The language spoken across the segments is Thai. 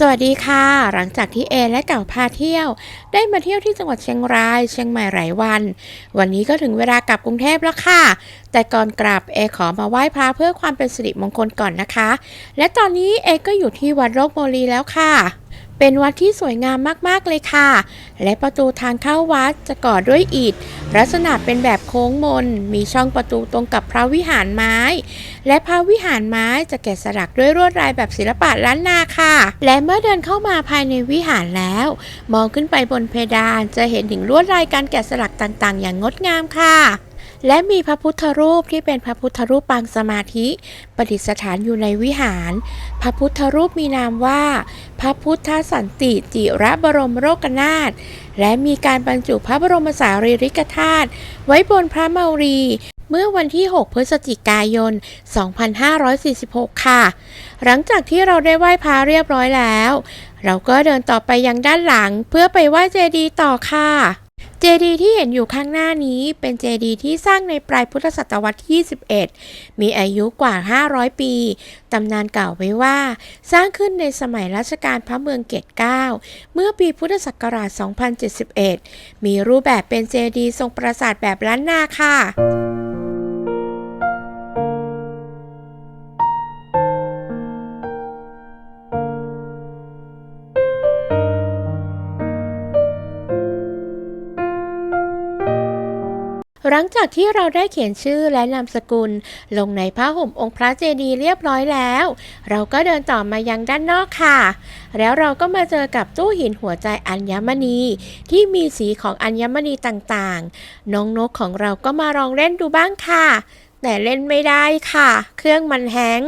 สวัสดีค่ะ หลังจากที่เอและเก่าพาเที่ยว ได้มาเที่ยวที่จังหวัดเชียงราย เชียงใหม่หลายวัน วันนี้ก็ถึงเวลากลับกรุงเทพแล้วค่ะ แต่ก่อนกลับเอขอมาไหว้พระเพื่อความเป็นสิริมงคลก่อนนะคะ และตอนนี้เอก็อยู่ที่วัดโรกโมลีแล้วค่ะ เป็นวัดที่สวยงามมากๆเลยค่ะ และประตูทางเข้าวัดจะก่อด้วยอิฐ ลักษณะเป็นแบบโค้งมน มีช่องประตูตรงกับพระวิหารไม้ และพระวิหารไม้จะแกะสลักด้วยลวดลายแบบศิลปะล้านนาค่ะ และเมื่อเดินเข้ามาภายในวิหารแล้ว มองขึ้นไปบนเพดานจะเห็นถึงลวดลายการแกะสลักต่างๆ อย่างงดงามค่ะ และมีพระพุทธรูปที่เป็นพระพุทธรูปปางสมาธิ ประดิษฐานอยู่ในวิหาร พระพุทธรูปมีนามว่า พระพุทธสันติจิระบรมโรกนาถและมีการบรรจุพระบรมสารีริกธาตุไว้บนพระเมารีเมื่อวันที่ 6 พฤศจิกายน 2546 ค่ะ หลังจากที่เราได้ไหว้พระเรียบร้อยแล้ว เราก็เดินต่อไปยังด้านหลังเพื่อไปไหว้เจดีย์ต่อค่ะ เจดีย์ที่เห็นอยู่ข้างหน้านี้เป็นเจดีย์ที่สร้างในปลายพุทธศตวรรษที่ 21 มีอายุกว่า 500 ปี ตำนานกล่าวไว้ว่า สร้างขึ้นในสมัยรัชกาลพระเมืองเกตเก้าเมื่อปีพุทธศักราช 2071 มีรูปแบบเป็นเจดีย์ทรงปราสาทแบบล้านนาค่ะ งจากที่เราได้เขียนชื่อและนามสกุล ลงในผ้าห่มองค์พระเจดีย์เรียบร้อยแล้ว เราก็เดินต่อมายังด้านนอกค่ะ แล้วเราก็มาเจอกับตู้หินหัวใจอัญมณี ที่มีสีของอัญมณีต่างๆ น้องนกของเราก็มาลองเล่นดูบ้างค่ะ แต่เล่นไม่ได้ค่ะ เครื่องมันแฮง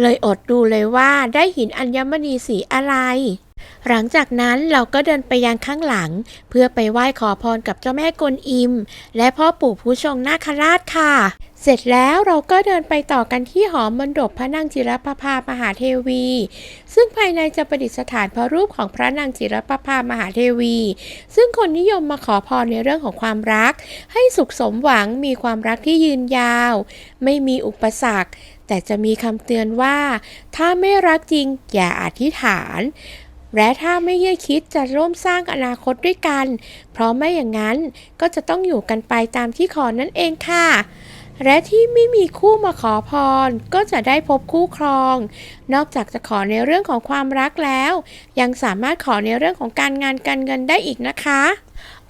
เลยอดดูเลยว่าได้หินอัญมณีสีอะไร หลังจากนั้นเราก็เดินไปยังข้างหลัง เพื่อไปไหว้ขอพรกับเจ้าแม่กวนอิม และพ่อปู่ผู้ชงนาคราชค่ะ เสร็จแล้วเราก็เดินไปต่อกันที่หอมณฑปพระนางจิรประภามหาเทวี ซึ่งภายในจะประดิษฐานพระรูปของพระนางจิรประภามหาเทวี ซึ่งคนนิยมมาขอพรในเรื่องของความรัก ให้สุขสมหวังมีความรักที่ยืนยาว ไม่มีอุปสรรคแต่จะมีคำเตือนว่า ถ้าไม่รักจริงอย่าอธิษฐาน และถ้าไม่เยื่อคิดจะร่วมสร้างอนาคตด้วยกัน เพราะไม่อย่างนั้นก็จะต้องอยู่กันไปตามที่ขอนั่นเองค่ะ และที่ไม่มีคู่มาขอพร ก็จะได้พบคู่ครอง นอกจากจะขอในเรื่องของความรักแล้ว ยังสามารถขอในเรื่องของการงานการเงินได้อีกนะคะ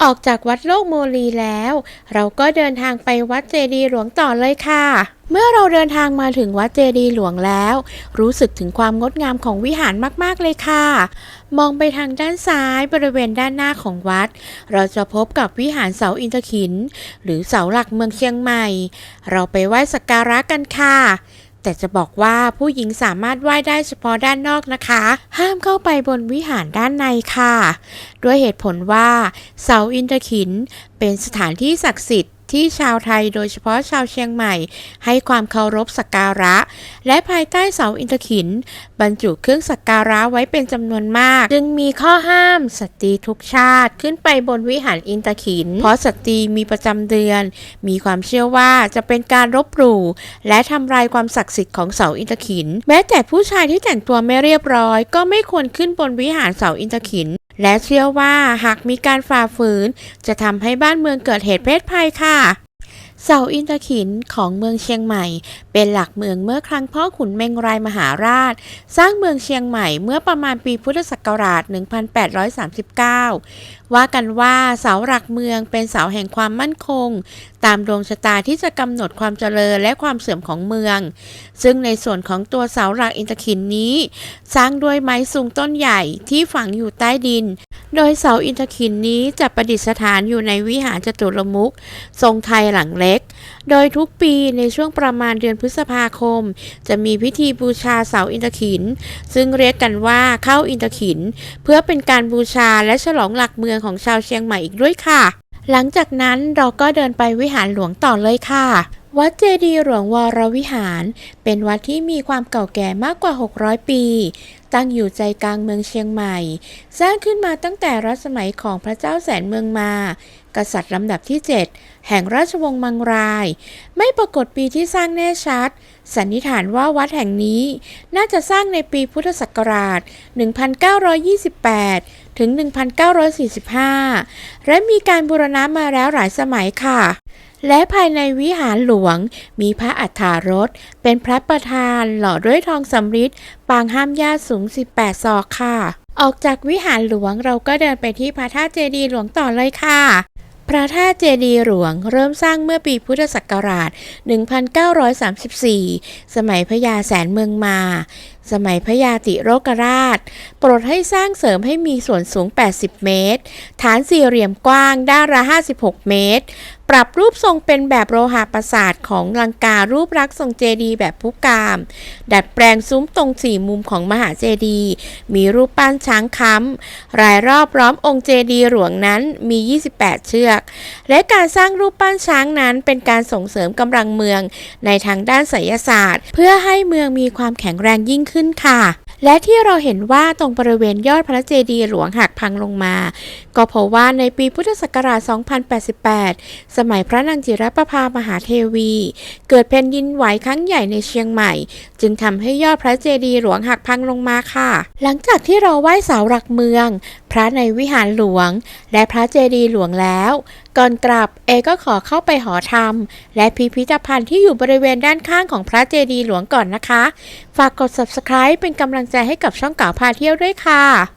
ออกจากวัดโลกโมลีแล้ว เราก็เดินทางไปวัดเจดีย์หลวงต่อเลยค่ะ เมื่อเราเดินทางมาถึงวัดเจดีย์หลวงแล้ว รู้สึกถึงความงดงามของวิหารมากๆเลยค่ะ มองไปทางด้านซ้ายบริเวณด้านหน้าของวัด เราจะพบกับวิหารเสาอินทขิน หรือเสาหลักเมืองเชียงใหม่ เราไปไหว้สักการะกันค่ะ แต่จะบอกว่าผู้หญิงสามารถไหว้ได้เฉพาะด้านนอกนะคะ ห้ามเข้าไปบนวิหารด้านในค่ะ ด้วยเหตุผลว่าเสาอินทขินเป็นสถานที่ศักดิ์สิทธิ์ ที่ชาวไทยโดยเฉพาะชาวเชียงใหม่ ให้ความเคารพสักการะ และภายใต้เสาอินทขิน บรรจุเครื่องสักการะไว้เป็นจำนวนมาก จึงมีข้อห้ามสตรีทุกชาติขึ้นไปบนวิหารอินทขิน เพราะสตรีมีประจำเดือน มีความเชื่อว่าจะเป็นการรบหลู่และทำลายความศักดิ์สิทธิ์ของเสาอินทขิน แม้แต่ผู้ชายที่แต่งตัวไม่เรียบร้อย ก็ไม่ควรขึ้นบนวิหารเสาอินทขิน และเชื่อว่าหากมีการฝ่าฝืน จะทำให้บ้านเมืองเกิดเหตุเพศภัยค่ะเสาอินทขินของเมืองเชียงใหม่ เป็นหลักเมืองเมื่อครั้งพ่อขุนเมงรายมหาราช สร้างเมืองเชียงใหม่เมื่อประมาณปีพุทธศักราช 1839 ว่ากันว่าเสาหลักเมืองเป็นเสาแห่งความมั่นคง ตามดวงชะตาที่จะกำหนดความเจริญและความเสื่อมของเมือง ซึ่งในส่วนของตัวเสาหลักอินทขินนี้ สร้างด้วยไม้สูงต้นใหญ่ที่ฝังอยู่ใต้ดิน โดยเสาอินทขินนี้จะประดิษฐานอยู่ในวิหารจตุรมุขทรงไทยหลังเล็ก โดยทุกปีในช่วงประมาณเดือนพฤษภาคม จะมีพิธีบูชาเสาอินทขิน ซึ่งเรียกกันว่าเข้าอินทขิน เพื่อเป็นการบูชาและฉลองหลักเมืองของชาวเชียงใหม่อีกด้วยค่ะ หลังจากนั้นเราก็เดินไปวิหารหลวงต่อเลยค่ะ วัดเจดีย์หลวงวรวิหาร เป็นวัดที่มีความเก่าแก่มากกว่า 600 ปี ตั้งอยู่ใจกลางเมืองเชียงใหม่ สร้างขึ้นมาตั้งแต่รัชสมัยของพระเจ้าแสนเมืองมา กษัตริย์ลำดับที่ 7 แห่งราชวงศ์มังราย ไม่ปรากฏปีที่สร้างแน่ชัดสันนิษฐานว่าวัดแห่งนี้น่าจะสร้างในปีพุทธศักราช 1928 ถึง 1945 และมีการบูรณะมาแล้วหลายสมัยค่ะ และภายในวิหารหลวง มีพระอัฏฐารถ เป็นพระประธานหล่อด้วยทองสำริดปางห้ามญาติสูง 18 ศอกค่ะ ออกจากวิหารหลวงเราก็เดินไปที่พระธาตุเจดีย์หลวงต่อเลยค่ะพระธาตุเจดีย์หลวงเริ่มสร้างเมื่อปีพุทธศักราช 1934 สมัยพญาแสนเมืองมา สมัยพญาติโรกราช โปรดให้สร้างเสริมให้มีส่วนสูง 80 เมตร ฐานสี่เหลี่ยมกว้างด้านละ 56 เมตร ปรับรูปทรงเป็นแบบโลหะประสาทของลังการูปลักษณ์ทรงเจดีแบบพุกาม ดัดแปลงซุ้มตรงสี่มุมของมหาเจดี มีรูปปั้นช้างค้ำรายรอบล้อมองค์เจดีหลวงนั้นมี 28 เชือก และการสร้างรูปปั้นช้างนั้นเป็นการส่งเสริมกำลังเมืองในทางด้านไสยศาสตร์ เพื่อให้เมืองมีความแข็งแรงยิ่งขึ้นค่ะ และที่เราเห็นว่าตรงบริเวณยอดพระเจดีย์หลวงหักพังลงมา ก็เพราะว่าในปีพุทธศักราช 2088 สมัยพระนางจิรประภามหาเทวี เกิดแผ่นดินไหวครั้งใหญ่ในเชียงใหม่ จึงทำให้ยอดพระเจดีย์หลวงหักพังลงมาค่ะ หลังจากที่เราไหว้เสาหลักเมือง พระในวิหารหลวง และพระเจดีย์หลวงแล้วก่อนกลับเอก็ขอเข้าไปหอธรรม และพิพิธภัณฑ์ที่อยู่บริเวณด้านข้างของพระเจดีย์หลวงก่อนนะคะ ฝากกด subscribe เป็นกำลังใจให้กับช่องเก่าพาเที่ยวด้วยค่ะ